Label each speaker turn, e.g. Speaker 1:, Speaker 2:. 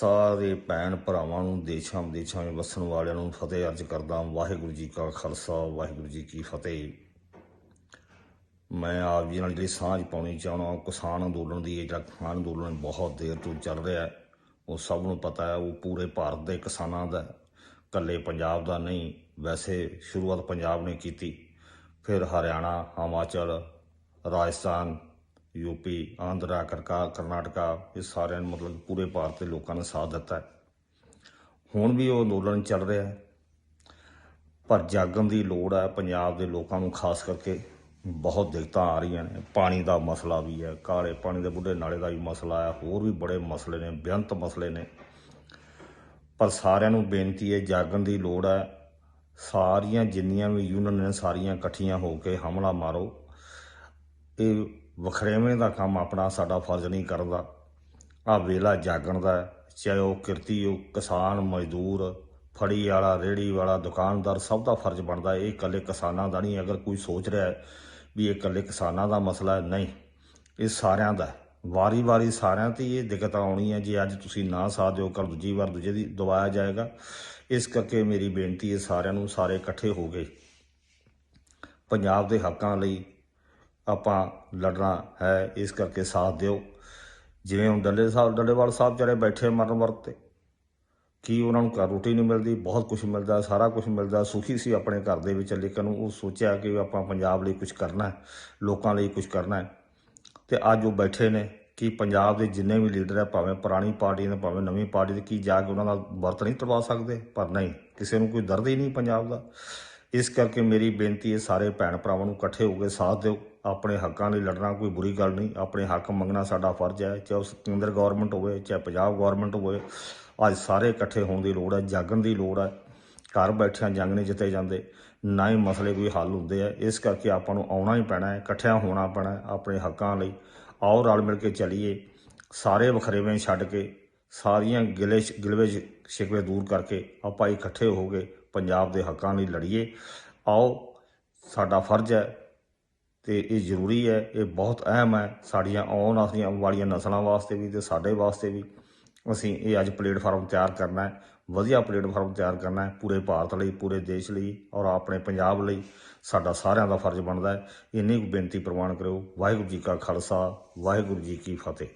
Speaker 1: ਸਾਰੇ ਭੈਣ ਭਰਾਵਾਂ ਨੂੰ, ਦੇਸ਼ਾਂ ਵਿਦੇਸ਼ਾਂ ਵਿੱਚ ਵਸਣ ਵਾਲਿਆਂ ਨੂੰ ਫਤਿਹ ਅਰਜ ਕਰਦਾ ਵਾਹਿਗੁਰੂ ਜੀ ਕਾ ਖਾਲਸਾ, ਵਾਹਿਗੁਰੂ ਜੀ ਕੀ ਫਤਿਹ। ਮੈਂ ਆਪ ਜੀ ਨਾਲ ਜਿਹੜੀ ਸਾਂਝ ਪਾਉਣੀ ਚਾਹਣਾ ਕਿਸਾਨ ਅੰਦੋਲਨ ਦੀ ਇਹ ਜਿਹੜਾ ਕਿਸਾਨ ਅੰਦੋਲਨ ਬਹੁਤ ਦੇਰ ਤੋਂ ਚੱਲ ਰਿਹਾ ਹੈ, ਉਹ ਸਭ ਨੂੰ ਪਤਾ ਹੈ, ਉਹ ਪੂਰੇ ਭਾਰਤ ਦੇ ਕਿਸਾਨਾਂ ਦਾ ਹੈ। ਇਕੱਲੇ ਪੰਜਾਬ ਦਾ ਨਹੀਂ, ਵੈਸੇ ਸ਼ੁਰੂਆਤ ਪੰਜਾਬ ਨੇ ਕੀਤੀ। ਫਿਰ ਹਰਿਆਣਾ, ਹਿਮਾਚਲ, ਰਾਜਸਥਾਨ ਯੂਪੀ, ਆਂਧਰਾ, ਕਰਕਾ, ਕਰਨਾਟਕਾ, ਇਹ ਸਾਰਿਆਂ ਨੂੰ ਮਤਲਬ ਪੂਰੇ ਭਾਰਤ ਦੇ ਲੋਕਾਂ ਨੇ ਸਾਥ ਦਿੱਤਾ ਹੁਣ ਵੀ ਉਹ ਅੰਦੋਲਨ ਚੱਲ ਰਿਹਾ ਹੈ। ਪਰ ਜਾਗਣ ਦੀ ਲੋੜ ਹੈ, ਪੰਜਾਬ ਦੇ ਲੋਕਾਂ ਨੂੰ ਖਾਸ ਕਰਕੇ ਬਹੁਤ ਦਿੱਕਤਾਂ ਆ ਰਹੀਆਂ ਨੇ। ਪਾਣੀ ਦਾ ਮਸਲਾ ਵੀ ਹੈ, ਕਾਲੇ ਪਾਣੀ ਦੇ ਬੁੱਢੇ ਨਾਲੇ ਦਾ ਵੀ ਮਸਲਾ ਹੈ, ਹੋਰ ਵੀ ਬੜੇ ਮਸਲੇ ਨੇ, ਬੇਅੰਤ ਮਸਲੇ ਨੇ। ਪਰ ਸਾਰਿਆਂ ਨੂੰ ਬੇਨਤੀ ਹੈ, ਜਾਗਣ ਦੀ ਲੋੜ ਹੈ। ਸਾਰੀਆਂ ਜਿੰਨੀਆਂ ਵੀ ਯੂਨੀਅਨ ਨੇ, ਸਾਰੀਆਂ ਇਕੱਠੀਆਂ ਹੋ ਕੇ ਹਮਲਾ ਮਾਰੋ। ਇਹ ਵਖਰੇਵੇਂ ਦਾ ਕੰਮ ਆਪਣਾ ਸਾਡਾ ਫਰਜ਼ ਨਹੀਂ ਕਰਦਾ। ਆ ਵੇਲਾ ਜਾਗਣ ਦਾ ਚਾਹੇ ਉਹ ਕਿਰਤੀ, ਉਹ ਕਿਸਾਨ, ਮਜ਼ਦੂਰ, ਫੜੀ ਵਾਲਾ ਰੇੜੀ ਵਾਲਾ, ਦੁਕਾਨਦਾਰ, ਸਭ ਦਾ ਫਰਜ਼ ਬਣਦਾ ਇਹ ਇਕੱਲੇ ਕਿਸਾਨਾਂ ਦਾ ਨਹੀਂ, ਅਗਰ ਕੋਈ ਸੋਚ ਰਿਹਾ ਵੀ ਇਹ ਇਕੱਲੇ ਕਿਸਾਨਾਂ ਦਾ ਮਸਲਾ ਹੈ, ਨਹੀਂ। ਇਹ ਸਾਰਿਆਂ ਦਾ ਵਾਰੀ ਵਾਰੀ ਸਾਰਿਆਂ ਤੇ ਇਹ ਦਿੱਕਤ ਆਉਣੀ ਹੈ ਜੇ ਅੱਜ ਤੁਸੀਂ ਨਾ ਸਾਥ ਦਿਓ ਕੱਲ ਦੂਜੀ ਵਾਰ ਦੂਜੇ ਦੀ ਦਵਾਇਆ ਜਾਏਗਾ। ਇਸ ਕਰਕੇ ਮੇਰੀ ਬੇਨਤੀ ਹੈ ਸਾਰਿਆਂ ਨੂੰ, ਸਾਰੇ ਇਕੱਠੇ ਹੋ ਗਏ ਪੰਜਾਬ ਦੇ ਹੱਕਾਂ ਲਈ ਆਪਾਂ ਲੜਨਾ ਹੈ, ਇਸ ਕਰਕੇ ਸਾਥ ਦਿਓ। ਜਿਵੇਂ ਹੁਣ ਡੱਲੇ ਸਾਹਿਬ, ਡੱਲੇਵਾਲ ਸਾਹਿਬ ਜਿਹੜੇ ਬੈਠੇ ਮਰਨ ਵਰਤ ਤੇ। ਕੀ ਉਹਨਾਂ ਨੂੰ ਘਰ ਰੋਟੀ ਨਹੀਂ ਮਿਲਦੀ? ਬਹੁਤ ਕੁਝ ਮਿਲਦਾ, ਸਾਰਾ ਕੁਝ ਮਿਲਦਾ। ਸੁਖੀ ਸੀ ਆਪਣੇ ਘਰ ਦੇ ਵਿੱਚ, ਲੇਕਿਨ ਉਹ ਸੋਚਿਆ ਕਿ ਆਪਾਂ ਪੰਜਾਬ ਲਈ ਕੁਝ ਕਰਨਾ ਹੈ, ਲੋਕਾਂ ਲਈ ਕੁਝ ਕਰਨਾ ਹੈ। ਤੇ ਅੱਜ ਉਹ ਬੈਠੇ ਨੇ ਕਿ ਪੰਜਾਬ ਦੇ ਜਿੰਨੇ ਵੀ ਲੀਡਰ ਹੈ, ਭਾਵੇਂ ਪੁਰਾਣੀ ਪਾਰਟੀ ਦੇ ਭਾਵੇਂ ਨਵੀਂ ਪਾਰਟੀ ਦੇ, ਕੀ ਜਾ ਕੇ ਉਹਨਾਂ ਦਾ ਵਰਤ ਨਹੀਂ ਤਰਵਾ ਸਕਦੇ? ਪਰ ਨਹੀਂ, ਕਿਸੇ ਨੂੰ ਕੋਈ ਦਰਦ ਹੀ ਨਹੀਂ ਪੰਜਾਬ ਦਾ। ਇਸ ਕਰਕੇ ਮੇਰੀ ਬੇਨਤੀ ਹੈ, ਸਾਰੇ ਭੈਣ ਭਰਾਵਾਂ ਨੂੰ ਇਕੱਠੇ ਹੋ ਕੇ ਸਾਥ ਦਿਓ। ਆਪਣੇ ਹੱਕਾਂ ਲਈ ਲੜਨਾ ਕੋਈ ਬੁਰੀ ਗੱਲ ਨਹੀਂ। ਆਪਣੇ ਹੱਕ ਮੰਗਣਾ ਸਾਡਾ ਫਰਜ਼ ਹੈ। ਚਾਹੇ ਉਸ ਕੇਂਦਰ ਗਵਰਨਮੈਂਟ ਹੋਵੇ, ਚਾਹੇ ਪੰਜਾਬ ਗਵਰਨਮੈਂਟ ਹੋਵੇ, ਅੱਜ ਸਾਰੇ ਇਕੱਠੇ ਹੋਣ ਦੀ ਲੋੜ ਹੈ, ਜਾਗਣ ਦੀ ਲੋੜ ਹੈ। ਘਰ ਬੈਠਿਆਂ ਜੰਗ ਨਹੀਂ ਜਿੱਤੇ ਜਾਂਦੇ। ਨਾ ਹੀ ਮਸਲੇ ਕੋਈ ਹੱਲ ਹੁੰਦੇ ਆ। ਇਸ ਕਰਕੇ ਆਪਾਂ ਨੂੰ ਆਉਣਾ ਹੀ ਪੈਣਾ ਹੈ, ਇਕੱਠਿਆਂ ਹੋਣਾ ਪੈਣਾ ਆਪਣੇ ਹੱਕਾਂ ਲਈ। ਆਓ ਰਲ ਮਿਲ ਕੇ ਚੱਲੀਏ। ਸਾਰੇ ਵਖਰੇਵੇਂ ਛੱਡ ਕੇ ਸਾਰੀਆਂ ਗਿਲੇ ਗਿਲਵੇ ਸ਼ਿਕਵੇ ਦੂਰ ਕਰਕੇ ਆਪਾਂ ਇਕੱਠੇ ਹੋ ਕੇ ਪੰਜਾਬ ਦੇ ਹੱਕਾਂ ਲਈ ਲੜੀਏ। ਆਓ, ਸਾਡਾ ਫਰਜ਼ ਹੈ ਤੇ ਇਹ ਜ਼ਰੂਰੀ ਹੈ, ਇਹ ਬਹੁਤ ਅਹਿਮ ਹੈ, ਸਾਡੀਆਂ ਆਉਣ ਵਾਲੀਆਂ ਵਾਲੀਆਂ ਨਸਲਾਂ ਵਾਸਤੇ ਵੀ ਤੇ ਸਾਡੇ ਵਾਸਤੇ ਵੀ। ਅਸੀਂ ਇਹ ਅੱਜ ਪਲੇਟਫਾਰਮ ਤਿਆਰ ਕਰਨਾ ਹੈ, ਵਧੀਆ ਪਲੇਟਫਾਰਮ ਤਿਆਰ ਕਰਨਾ ਹੈ, ਪੂਰੇ ਭਾਰਤ ਲਈ, ਪੂਰੇ ਦੇਸ਼ ਲਈ ਔਰ ਆਪਣੇ ਪੰਜਾਬ ਲਈ। ਸਾਡਾ ਸਾਰਿਆਂ ਦਾ ਫਰਜ਼ ਬਣਦਾ ਹੈ। ਇੰਨੀ ਕੁ ਬੇਨਤੀ ਪ੍ਰਵਾਨ ਕਰਿਓ। ਵਾਹਿਗੁਰੂ ਜੀ ਕਾ ਖਾਲਸਾ, ਵਾਹਿਗੁਰੂ ਜੀ ਕੀ ਫਤਿਹ।